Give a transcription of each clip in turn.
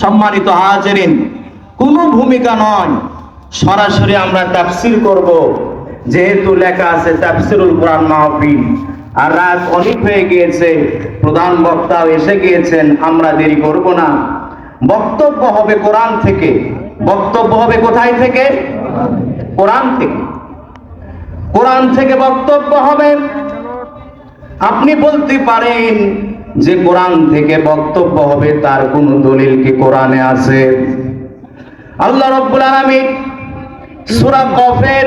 সম্মানিত হাজেরিন, কোনো ভূমিকা নয়। সরাসরি আমরা তাফসির করব। যেহেতু লেখা আছে তাফসিরুল কোরআন মাহফিল। আর রাত অনেক হয়ে গিয়েছে, প্রধান বক্তাও এসে গিয়েছেন, আমরা দেরি করব না। বক্তব্য হবে কোরআন থেকে। বক্তব্য হবে কোথায় থেকে? কোরআন থেকে। কোরআন থেকে বক্তব্য হবে আপনি বলতে পারেন যে কোরআন থেকে বক্তব্য হবে, তার কোন দলিল কি কোরআনে আছে? আল্লাহ রাব্বুল আলামিন সূরা কফের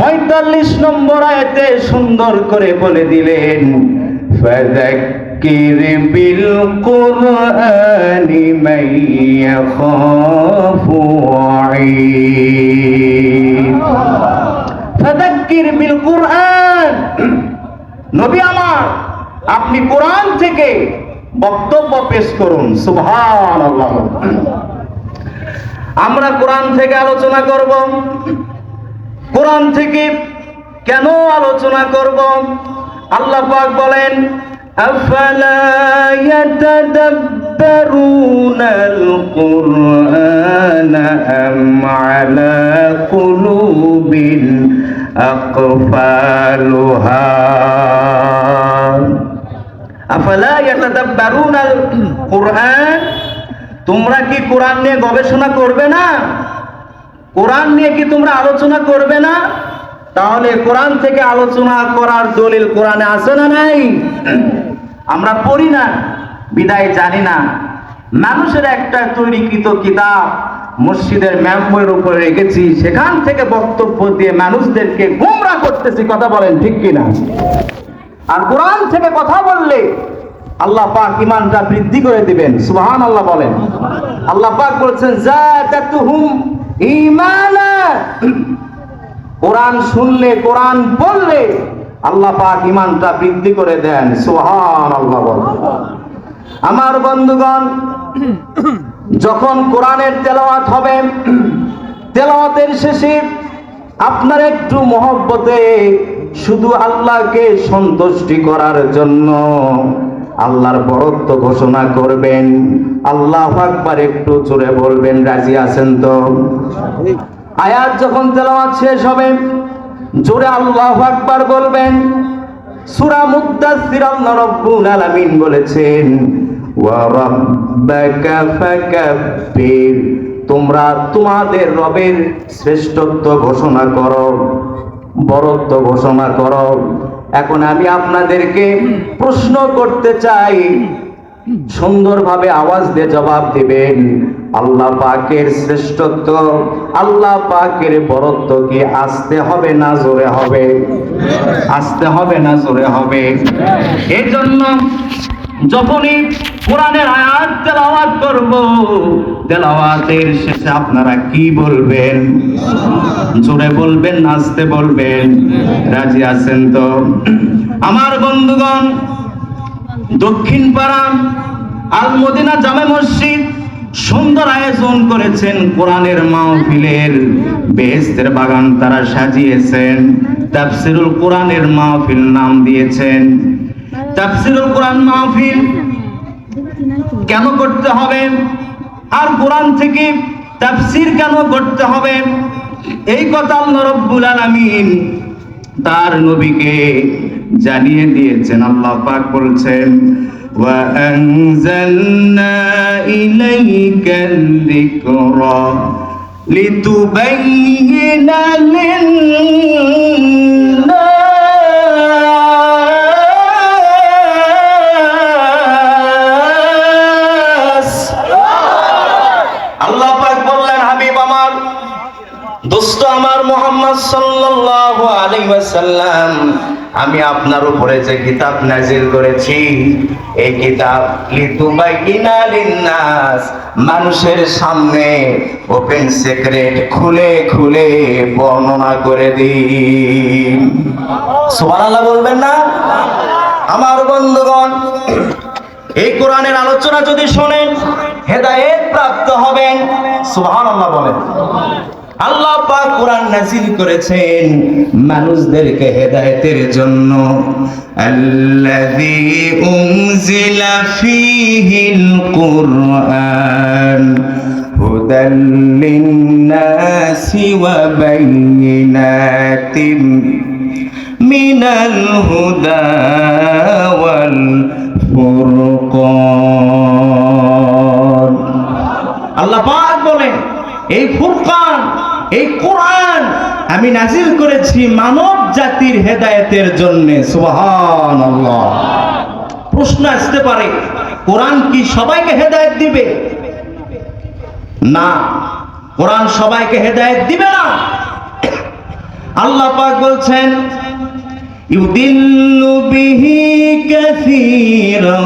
45 নম্বর আয়াতে সুন্দর করে বলে দিলেন, ফাযাক্কির বিল কুরআনি মান ইয়াখাফু ফাযাক্কির বিল কুরআন নবী আমার, আপনি কোরআন থেকে বক্তব্য পেশ করুন, সুবহানাল্লাহ। আমরা কোরআন থেকে আলোচনা করব। কোরআন থেকে কেন আলোচনা করব? আল্লাহ পাক বলেন, আফালা ইয়াতাদাব্বারুনাল কুরআন আম আলা কুলুবিন আকফালুহা আফালা ইয়াতাদাব্বারুনাল কুরআন তোমরা কি কোরআন নিয়ে গবেষণা করবে না? কোরআন নিয়ে কি তোমরা আলোচনা করবে না? তাহলে কোরআন থেকে আলোচনা করার দলিল কোরআনে আছে না নাই? আমরা পড়ি না, বিদায় জানি না। মানুষের একটা তৈরিকৃত কিতাব মসজিদের ম্যাম্পের উপরে রেখেছি, সেখান থেকে বক্তব্য দিয়ে মানুষদেরকে গোমরা করতেছি, কথা বলেন ঠিক কিনা? আর কোরআন থেকে কথা বললে আল্লাহ পাক ইমানটা বৃদ্ধি করে দিবেন সুবহান আল্লাহ বলেন। আল্লাহ পাক বলছেন কোরআন শুনলে, কোরআন বললে আল্লাহ পাক ইমানটা বৃদ্ধি করে দেন সুবহান আল্লাহ বলেন। আমার বন্ধুগণ যখন কোরআনের তেলাওয়াত হবে, তেলাওয়াতের শেষে আপনার একটু মহব্বতে শুধু আল্লাহকে সন্তুষ্টি করার জন্য আল্লাহর বরত্ব ঘোষণা করবেন। আল্লাহ আকবার একটু জোরে বলবেন, রাজি আছেন তো? আয়াত যখন তেলাওয়াত শেষ হবে, জোরে আল্লাহ আকবার বলবেন, সূরা মুদ্দাসসির আল্লাহ রাব্বুল আলামিন বলেছেন তোমরা তোমাদের রবের শ্রেষ্ঠত্ব ঘোষণা করো, বরত্ব ঘোষণা করো। এখন আমি আপনাদেরকে প্রশ্ন করতে চাই, সুন্দরভাবে আওয়াজ দিয়ে জবাব দিবেন। আল্লাহ পাকের শ্রেষ্ঠত্ব, আল্লাহ পাকের বরত্ব কি আসতে হবে না জোরে হবে? আসতে হবে না জোরে হবে। এই জন্য যখনই কোরআনের আয়াত তেলাওয়াত করব, তেলাওয়াতের শেষে আপনারা কি বলবেন? জোরে বলবেন, নাচতে বলবেন? রাজি আছেন তো? আমার বন্ধুগণ, দক্ষিণ পাড়া আল মদিনা জামে মসজিদ সুন্দর আয়োজন করেছেন কোরআনের মাহফিলের বেহেস্তের বাগান তারা সাজিয়েছেন, তাফসিরুল কোরআনের মাহফিল নাম দিয়েছেন। তাফসিরুল কোরআন মাহফিল কেন করতে হবে আর কোরআন থেকে তাফসির কেন করতে হবে এই কথা আল্লাহ রব্বুল আলামিন তার নবীকে জানিয়ে দিয়েছেন আল্লাহ পাক বলছেন وأنزلنا إليك الذكر لتبين للناس মোহাম্মদ সাল্লাল্লাহু আলাইহি ওয়াসাল্লাম, আমি আপনার উপরে যে কিতাব নাজিল করেছি, এই কিতাব লিতুবাইনা লিন্নাস মানুষের সামনে ওপেন সিক্রেট, খুলে খুলে বর্ণনা করে দিন। সুবহানাল্লাহ বলবেন না? আমার বন্ধুগণ, এই কোরআনের আলোচনা যদি শোনেন, হেদায়েত প্রাপ্ত হবেন। সুবহানাল্লাহ বলেন। আল্লাহ পাক কোরআন নাজিল করেছেন মানুষদেরকে হেদায়েতের জন্য। আল্লাযী উনজিলা ফীহিল কুরআন হুদাল লিন-নাসি ওয়া বাইয়িনাতিন মিনাল হুদা ওয়াল আল্লাহ পাক বলেন, এই ফুরকান এই কোরআন আমি নাজিল করেছি মানব জাতির হেদায়েতের জন্য, সুবহানাল্লাহ। প্রশ্ন আসতে পারে, কোরআন কি সবাইকে হেদায়েত দিবে? না, কোরআন সবাইকে হেদায়েত দিবে না। আল্লাহ পাক বলছেন বিহি কাসীরান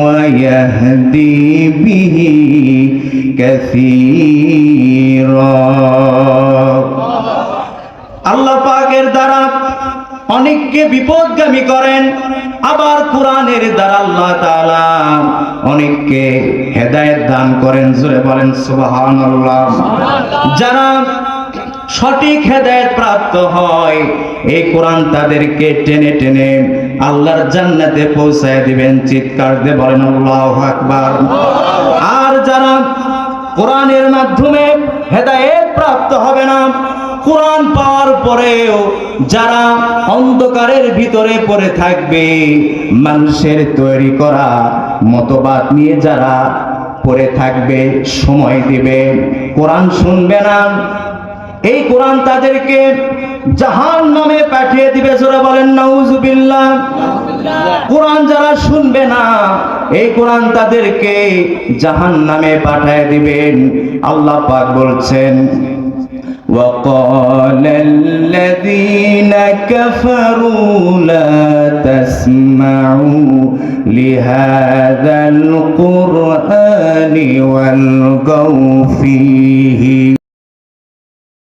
ওয়া ইয়াহদি বিহি কাসীরা আল্লাহ পাকের দ্বারা অনেককে বিপদগামী করেন, আবার কোরআনের দ্বারা আল্লাহ তাআলা অনেককে হেদায়েত দান করেন। জোরে বলেন সুবহানাল্লাহ। যারা সঠিক হেদায়েত প্রাপ্ত হয়। এই কোরআন তাদেরকে টেনে টেনে আল্লাহর জান্নাতে পৌঁছায় দিবেন। চিৎকার দিয়ে বলেন, আল্লাহু আকবার। আর যারা কোরআনের মাধ্যমে হেদায়েত প্রাপ্ত হবে না, কোরআন পাওয়ার পরেও যারা অন্ধকারের ভিতরে পড়ে থাকবে, মানুষের তৈরি করা মতবাদ নিয়ে যারা পড়ে থাকবে, সময় দিবে। কোরআন শুনবে না এই কোরআন তাদেরকে জাহান নামে পাঠিয়ে দিবে জোরে বলেন নাউজুবিল্লাহ কোরআন যারা শুনবে না এই কোরআন তাদেরকে জাহান নামে পাঠিয়ে দিবেন আল্লাহ পাক বলছেন وقال الذين كفروا لا تسمعوا لهذا القرآن والغوا فيه